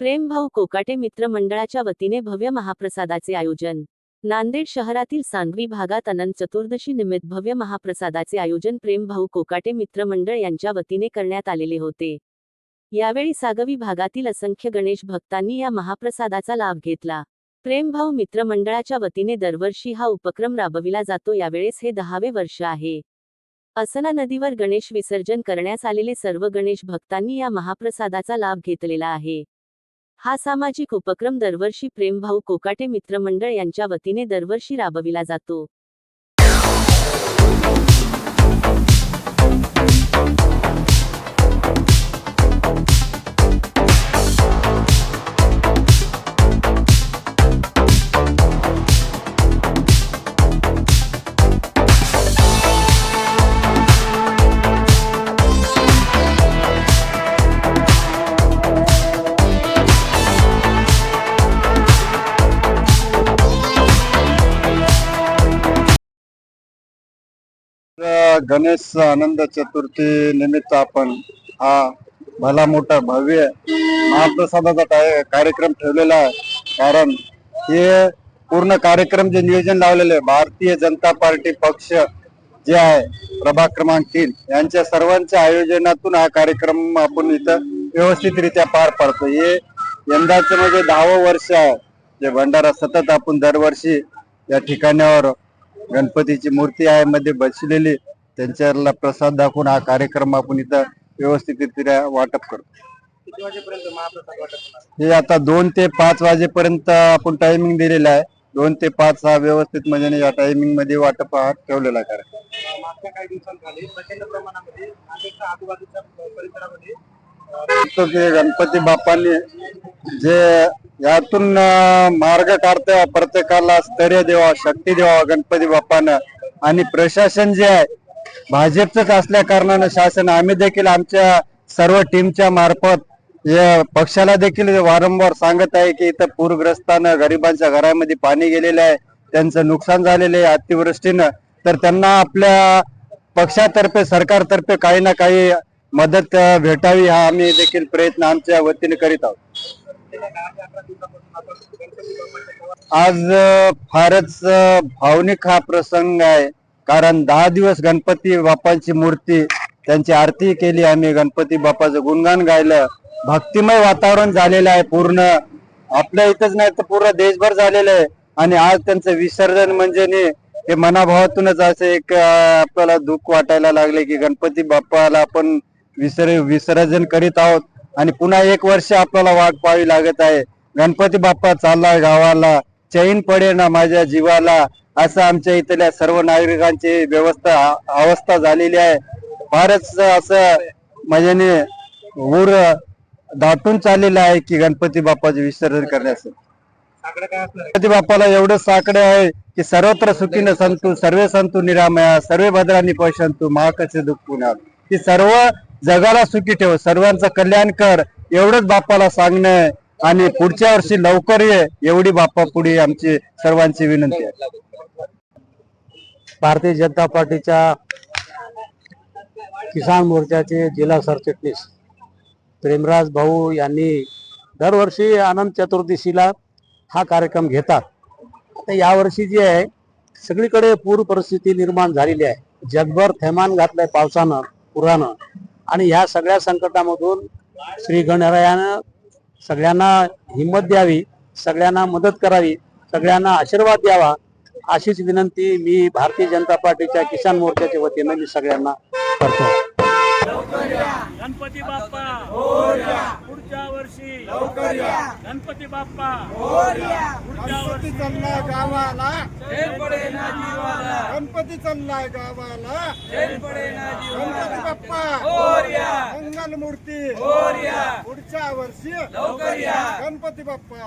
प्रेमभाऊ कोकाटे मित्र मंडळाच्या वतीने भव्य महाप्रसादाचे आयोजन. नांदेड शहरातील सांगवी भागात अनंत चतुर्दशी निमित्त भव्य महाप्रसादाचे आयोजन प्रेमभाऊ कोकाटे मित्र मंडळ यांच्या वतीने करण्यात आलेले होते. यावेळी सागवी भागातील असंख्य गणेश भक्तांनी या महाप्रसादाचा लाभ घेतला. प्रेमभाऊ मित्र मंडळाच्या वतीने दरवर्षी हा उपक्रम राबविला जातो यावेळेस हे दहावे वर्ष आहे. असना नदीवर गणेश विसर्जन करण्यास आलेले सर्व गणेश भक्तांनी या महाप्रसादाचा लाभ घेतलेला आहे. हा सामाजिक उपक्रम दरवर्षी प्रेमभाऊ कोकाटे मित्रमंडळ यांच्या वतीने दरवर्षी राबविला जातो. गणेश आनंद चतुर्थी निमित्त आपण हा भला मोठा भव्य महाप्रसादाचा कार्यक्रम ठेवलेला आहे. कारण हे पूर्ण कार्यक्रम जे नियोजन लावलेले आहे भारतीय जनता पार्टी पक्ष जे आहे प्रभाग क्रमांक तीन यांच्या सर्वांच्या आयोजनातून हा कार्यक्रम आपण इथं व्यवस्थितरित्या पार पाडतो हे यंदाचं म्हणजे दहावं वर्ष आहे. जे भंडारा सतत आपण दरवर्षी या ठिकाणावर गणपतीची मूर्ती आहे मध्ये बसलेली. त्यांच्याला प्रसाद दाखवून हा कार्यक्रम आपण इथं व्यवस्थितरित्या वाटप करतो. हे आता दोन ते पाच वाजेपर्यंत आपण टायमिंग दिलेला आहे. दोन ते पाच हा व्यवस्थित म्हणजे या टायमिंगमध्ये वाटप हा ठेवलेला आहे. कार्यक्रम मागच्या काही दिवसांखाली प्रचंड प्रमाणामध्ये नांदेडच्या आजूबाजूच्या परिसरामध्ये तो की गणपती बाप्पांनी जे यातून मार्ग काढता प्रत्येकाला. स्थैर्य द्यावा शक्ती द्यावा गणपती बाप्पानं. आणि प्रशासन जे आहे भाजपच असल्या कारणानं शासन. आम्ही देखील आमच्या सर्व टीमच्या मार्फत पक्षाला देखील वारंवार सांगत आहे की इथं पूरग्रस्तानं गरिबांच्या घरामध्ये पाणी गेलेलं आहे. त्यांचं नुकसान झालेलं आहे अतिवृष्टीनं. तर त्यांना आपल्या पक्षातर्फे सरकारतर्फे काही ना काही मदत भेटावी हा आम्ही देखील प्रयत्न आमच्या वतीने करीत आहोत. आज फारच भावनिक हा प्रसंग आहे. कारण दहा दिवस गणपती बाप्पांची मूर्ती त्यांची आरती केली आम्ही. गणपती बाप्पाचं गुणगान गायलं. भक्तिमय वातावरण झालेलं आहे पूर्ण. आपल्या इथंच नाही तर पूर्ण देशभर झालेलं आहे. आणि आज त्यांचं विसर्जन म्हणजे हे मनाभावातूनच असं एक आपल्याला दुःख वाटायला लागले की गणपती बाप्पाला आपण विसर विसर्जन करीत आहोत. आणि पुन्हा एक वर्ष आपल्याला वाट पाहावी लागत आहे. गणपती बाप्पा चाललाय गावाला चैन पडे ना माझ्या जीवाला असं आमच्या इथल्या सर्व नागरिकांची व्यवस्था अवस्था झालेली आहे. फारच असं मजेने ऊर दाटून चाललेलं आहे की गणपती बाप्पाचे विसर्जन करण्याचं. गणपती बाप्पाला एवढं साकडे आहे की सर्वत्र सुखीनं संतू सर्वे संतू निरामया सर्वे भद्रांनी पशंतू महाकाचे दुःख की सर्व जगाला सुखी ठेव सर्वांचं कल्याण कर एवढंच बाप्पाला सांगणं आहे. आणि पुढच्या वर्षी लवकर ये एवढी बाप्पा पुढे आमची सर्वांची विनंती आहे. भारतीय जनता पार्टीच्या किसान मोर्चाचे जिल्हा सरचिटणीस प्रेमराज भाऊ यांनी दरवर्षी अनंत चतुर्दशीला हा कार्यक्रम घेतात. तर यावर्षी जी आहे सगळीकडे पूर परिस्थिती निर्माण झालेली आहे. जगभर थैमान घातलंय पावसानं. पुरानं आणि ह्या सगळ्या संकटामधून श्री गणरायानं सगळ्यांना हिंमत द्यावी सगळ्यांना मदत करावी सगळ्यांना आशीर्वाद द्यावा अशीच विनंती मी भारतीय जनता पार्टीच्या किसान मोर्चाच्या वतीनं मी सगळ्यांना करतो. गणपती बाप्पा पुढच्या वर्षी. गणपती बाप्पा पुढच्या वर्षी. चाललाय गावाला. गणपती चाललाय गावाला झेल पडे ना गणपती बाप्पा. मोरया मंगल मूर्ती. मोरया पुढच्या वर्षी गणपती बाप्पा.